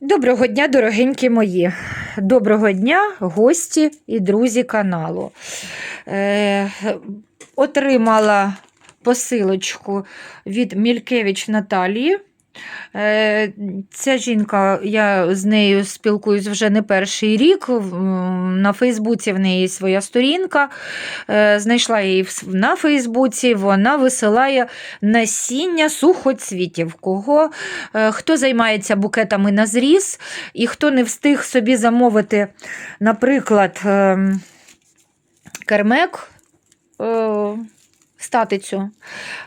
Доброго дня, дорогенькі мої. Доброго дня, гості і друзі каналу. Е, отримала посилочку від Мількевич Наталії. Е, Ця жінка, я з нею спілкуюсь вже не перший рік. На Фейсбуці в неї своя сторінка. Е, Знайшла її на Фейсбуці. Вона висилає насіння сухоцвітів. Кого, е, хто займається букетами на зріз, і хто не встиг собі замовити, наприклад, ем, кермек. Статицю,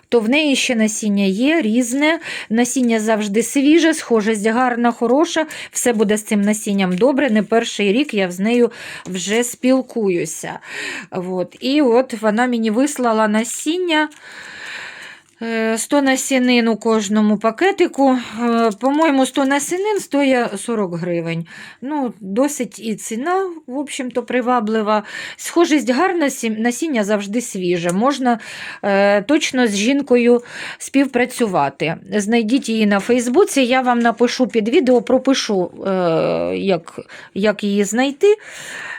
то в неї ще насіння є різне. Насіння завжди свіже, схожість гарна, хороша. Все буде з цим насінням добре. Не перший рік я з нею вже спілкуюся. От. І от вона мені вислала насіння. Е, 100 насінин у кожному пакетику. Е, По-моєму, 100 насінин стоїть 40 гривень. Ну, Досить і ціна, в общем-то, приваблива. Схожість гарна, насіння завжди свіже. Можна е, точно з жінкою співпрацювати. Знайдіть її на Фейсбуці, я вам напишу під відео, пропишу, е, як, як її знайти.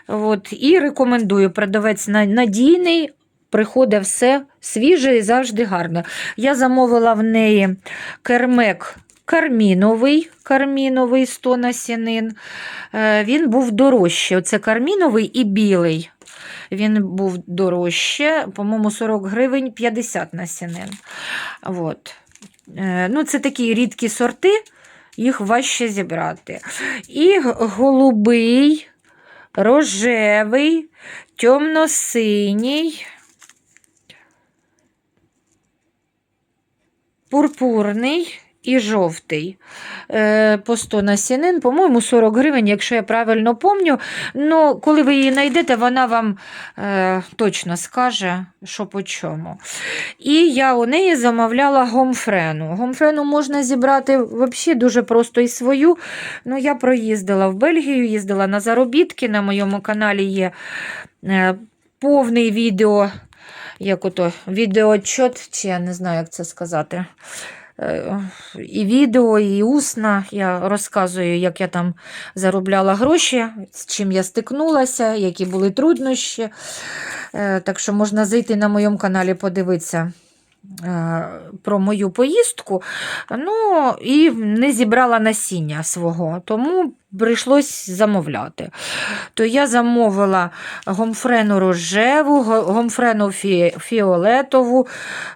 От, і рекомендую. Продавець надійний. Приходить все свіже і завжди гарно. Я замовила в неї кермек карміновий, карміновий 100 насінин. Е, Він був дорожчий. Оце карміновий і білий. Він був дорожче, по-моєму, 40 гривень 50 насінин. От. Е, Ну, це такі рідкі сорти, їх важче зібрати. І голубий, рожевий, темно-синій, пурпурний і жовтий. Е, по 100 насінин, по-моєму, 40 гривень, якщо я правильно пам'ятаю. Ну, коли ви її знайдете, вона вам е, точно скаже, що по чому. І я у неї замовляла гомфрену. Гомфрену можна зібрати взагалі дуже просто і свою. Ну, я проїздила в Бельгію, їздила на заробітки. На моєму каналі є е, повний відео, як ото, відеоотчет, чи я не знаю, як це сказати. Е, І відео, і усна. Я розказую, як я там заробляла гроші, з чим я стикнулася, які були труднощі. Е, Так що можна зайти на моєму каналі, подивитися про мою поїздку. Ну, і не зібрала насіння свого, тому прийшлось замовляти. То я замовила гомфрену рожеву, гомфрену фі- фіолетову,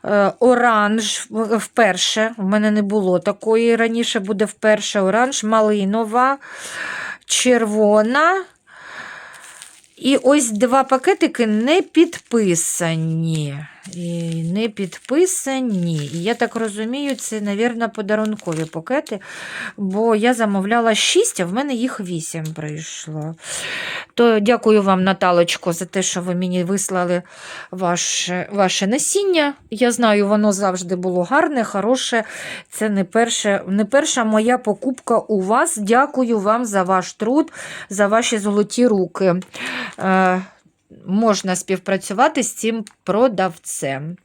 е, оранж вперше. У мене не було такої раніше буде вперше оранж, малинова, червона. І ось два пакетики не підписані. І не підписані. І я так розумію, це, мабуть, подарункові пакети, бо я замовляла 6, а в мене їх 8 прийшло. То дякую вам, Наталочко, за те, що ви мені вислали ваше, ваше насіння. Я знаю, воно завжди було гарне, хороше. Це не, перше, не перша моя покупка у вас. Дякую вам за ваш труд, за ваші золоті руки. Е, можна співпрацювати з цим продавцем.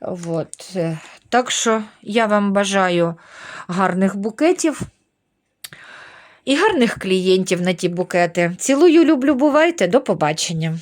От. Так що я вам бажаю гарних букетів і гарних клієнтів на ті букети. Цілую, люблю, бувайте. До побачення.